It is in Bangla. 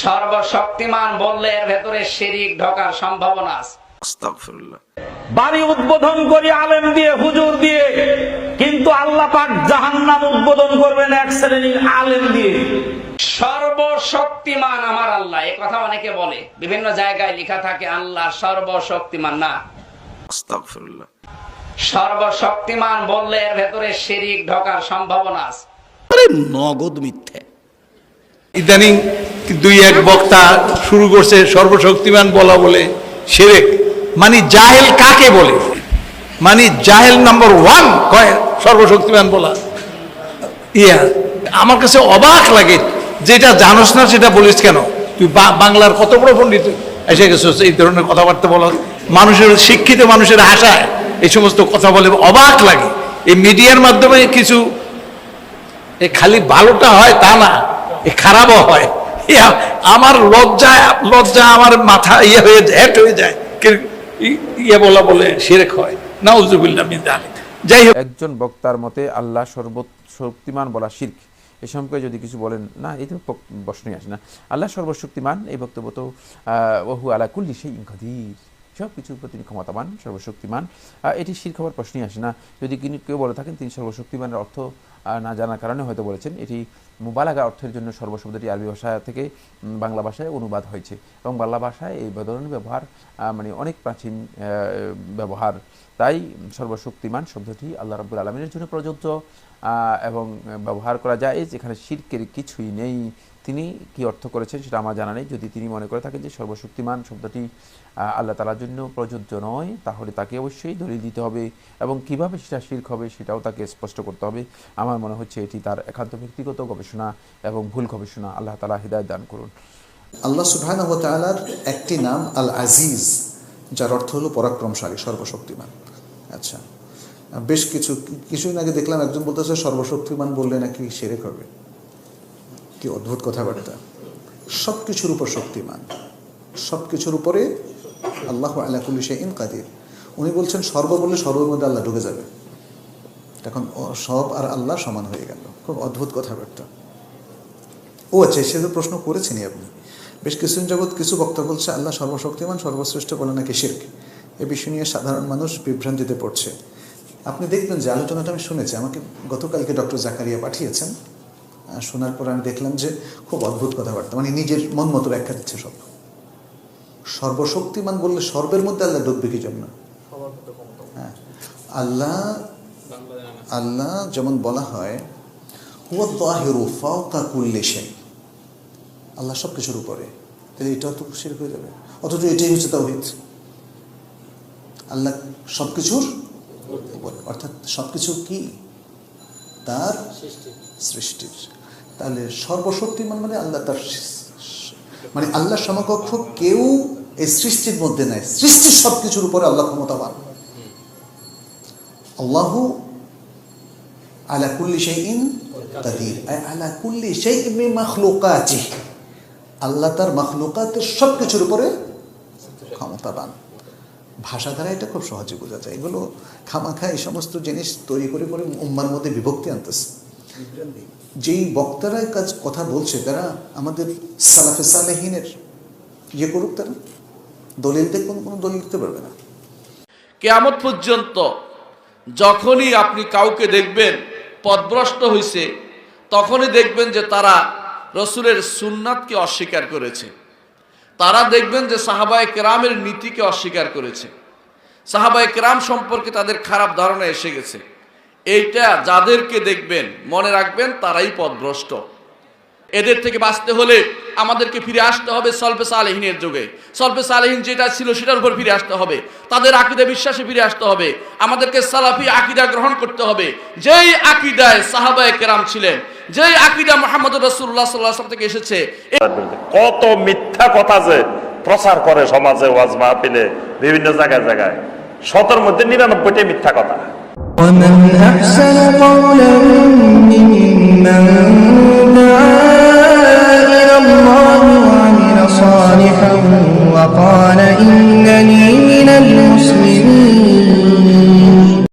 সর্বশক্তিমান বললে এর ভেতরে শিরিক ঢোকার সম্ভাবনা আছে। বাড়ি উদ্বোধন করি আলেম দিয়ে হুজুর দিয়ে কিন্তু আল্লাহ পাক জাহান্নাম উদ্বোধন করবেন এক শ্রেণির আলেম দিয়ে। সর্বশক্তিমান আমার আল্লাহ এ কথা অনেকে বলে। বিভিন্ন জায়গায় লেখা থাকে আল্লাহ সর্বশক্তিমান না। সর্বশক্তিমান বললে এর ভেতরে শিরিক ঢোকার সম্ভাবনা আছে। নগদ মিথ্যে। ইদানিং দুই এক বক্তা শুরু করছে সর্বশক্তিমান বলা বলে সেরেক। মানে জাহেল কাকে বলে? মানে জাহেল নাম্বার ওয়ান কয় সর্বশক্তিমান বলা? ইয়া, আমার কাছে অবাক লাগে, যেটা জানোস না সেটা বলিস কেন? তুই বাংলার কত বড় পণ্ডিত, এসে গেছিস এই ধরনের কথাবার্তা বলা মানুষের শিক্ষিত মানুষের আশায় এই সমস্ত কথা বলে অবাক লাগে। এই মিডিয়ার মাধ্যমে কিছু খালি ভালোটা হয় তা না। খারাপও হয়। আমার লজ্জা লজ্জা আমার মাথা ইয়ে হয়ে যায়, হেট হয়ে যায়। ইয়ে বলা বলে সেরেক হয়। না উজুবিল্লাহ মিন। যাই হোক। একজন বক্তার মতে আল্লাহ সর্বশক্তিমান বলা শির্ক। এ সম্পর্কে যদি কিছু বলেন, না, এই তো প্রশ্নই আসে না। আল্লাহ সর্বশক্তিমান, এই বক্তব্য তো ওহু আলা কুল্লি সেই কাদির। সব কিছুর উপর তিনি ক্ষমতাবান, সর্বশক্তিমান। এটি শির খাবার প্রশ্নই আসে না। যদি কেউ বলে থাকেন, তিনি সর্বশক্তিমানের অর্থ না জানার কারণে হয়তো বলেছেন। এটি মুবালাগা অর্থের জন্য সর্বশব্দটি আরবি ভাষা থেকে বাংলা ভাষায় অনুবাদ হয়েছে। এবং বাংলা ভাষায় এই ধরনের ব্যবহার মানে অনেক প্রাচীন ব্যবহার। তাই সর্বশক্তিমান শব্দটি আল্লাহ রাব্বুল আলমিনের জন্য প্রযোজ্য। এবং ব্যবহার করা যায়, যেখানে শিরকের কিছুই নেই। তিনি কি অর্থ করেছেন সেটা আমার জানা নেই। যদি তিনি মনে করে থাকেন যে সর্বশক্তিমান শব্দটি আল্লাহ তালার জন্য প্রযোজ্য নয়, তাহলে তাকে অবশ্যই দলিল দিতে হবে এবং কীভাবে সেটা শির্ক হবে সেটাও তাকে স্পষ্ট করতে হবে। আমার মনে হচ্ছে এটি তার একান্ত ব্যক্তিগত গবেষণা এবং ভুল গবেষণা। আল্লাহ তালা হৃদায়ত দান করুন। আল্লাহ সুবহানাহু একটি নাম আল আজিজ যার অর্থ হলো পরাক্রমশালী, সর্বশক্তিমান। আচ্ছা বেশ কিছু, কিছুদিন আগে দেখলাম একজন বলতেছে, সর্বশক্তিমান বললে নাকি সেরেক হবে। কি অদ্ভুত কথাবার্তা? সব কিছুর উপর শক্তিমান। সব কিছুর উপরে আল্লাহ আলাকুল্লি সে ইন কাদির। উনি বলছেন, সর্ব বললে সর্বের মধ্যে আল্লাহ ঢুকে যাবে। তখন ও- সব আর আল্লাহ সমান হয়ে গেল। খুব অদ্ভুত কথাবার্তা। ও আচ্ছা সে তো প্রশ্ন করেছেনই আপনি। বেশ কিছুদিন যাবৎ কিছু বক্তা বলছে, আল্লাহ সর্বশক্তিমান, সর্বশ্রেষ্ঠ বলে নাকি শির্ক? এ বিষয় নিয়ে সাধারণ মানুষ বিভ্রান্তিতে পড়ছে। আপনি দেখবেন যে আলোচনাটা আমি শুনেছি। আমাকে গতকালকে ডক্টর জাকারিয়া পাঠিয়েছেন। শোনার পর আমি দেখলাম যে খুব অদ্ভুত কথাবার্তা মানে নিজের মন মতো ব্যাখ্যা দিচ্ছে সব। সর্বশক্তিমান বললে সর্বের মধ্যে আল্লাহ ঢুকবে কি জন্য? হ্যাঁ। আল্লাহ আল্লাহ যেমন বলা হয় আল্লাহ সব কিছুর উপরে। তাহলে এটাও তো শিরক হয়ে যাবে। অথচ এটাই হচ্ছে তাওহীদ। আল্লাহ সব কিছুর উপরে। অর্থাৎ সব কিছু কি? তার সৃষ্টির। তাহলে সর্বশক্তিমান মানে আল্লাহ তার মানে আল্লাহ সমকক্ষ কেউ এই সৃষ্টির মধ্যে নাই। সৃষ্টির সব কিছুর উপরে আল্লাহ ক্ষমতাবান। আল্লাহু আলা কুল্লি শাইইন কাদির। আই আলা কুল্লি শাইইন মিন মাখলুকাতিহি। আল্লাহ তার মাখলুকাতের সব কিছুর উপরে ক্ষমতাবান। ভাষা দ্বারা এটা খুব সহজে বোঝা যায়। এগুলো খামাখা এই সমস্ত জিনিস তৈরি করে করে উম্মার মধ্যে বিভক্তি আনতেছে। যেই বক্তারা কাজ কথা বলছে, তারা আমাদের সালাফে সালেহিনের ইয়ে করুক তারা। দলিল দেখ কোনো কোনো দলিল দিতে পারবে না। কেয়ামত পর্যন্ত যখনই আপনি কাউকে দেখবেন পদভ্রষ্ট হয়েছে তখনই দেখবেন যে তারা রসুলের সুন্নাতকে অস্বীকার করেছে। তারা দেখবেন যে সাহাবায় কেরামের নীতিকে অস্বীকার করেছে। সাহাবায় কেরাম সম্পর্কে তাদের খারাপ ধারণা এসে গেছে। এইটা যাদেরকে দেখবেন, মনে রাখবেন তারাই পদভ্রষ্ট এদের থেকে বাঁচতে হলে আমাদেরকে ফিরে আসতে হবে সলফে সালেহিনের যুগে। সলফে সালেহিন যেটা ছিল সেটার উপর ফিরে আসতে হবে। তাদের আকিদা বিশ্বাসে ফিরে আসতে হবে। আমাদেরকে সালাফি আকিদা গ্রহণ করতে হবে। যেই আকিদায় সাহাবায় কেরাম ছিলেন যেই আকিদা মোহাম্মদ রসুল্লাহ সাল্লাহ থেকে এসেছে কত মিথ্যা কথা যে প্রচার করে সমাজে ওয়াজ মাহফিলে বিভিন্ন জায়গায় জায়গায় শতর মধ্যে নিরানব্বইটাই মিথ্যা কথা ومن أحسن قولا ممن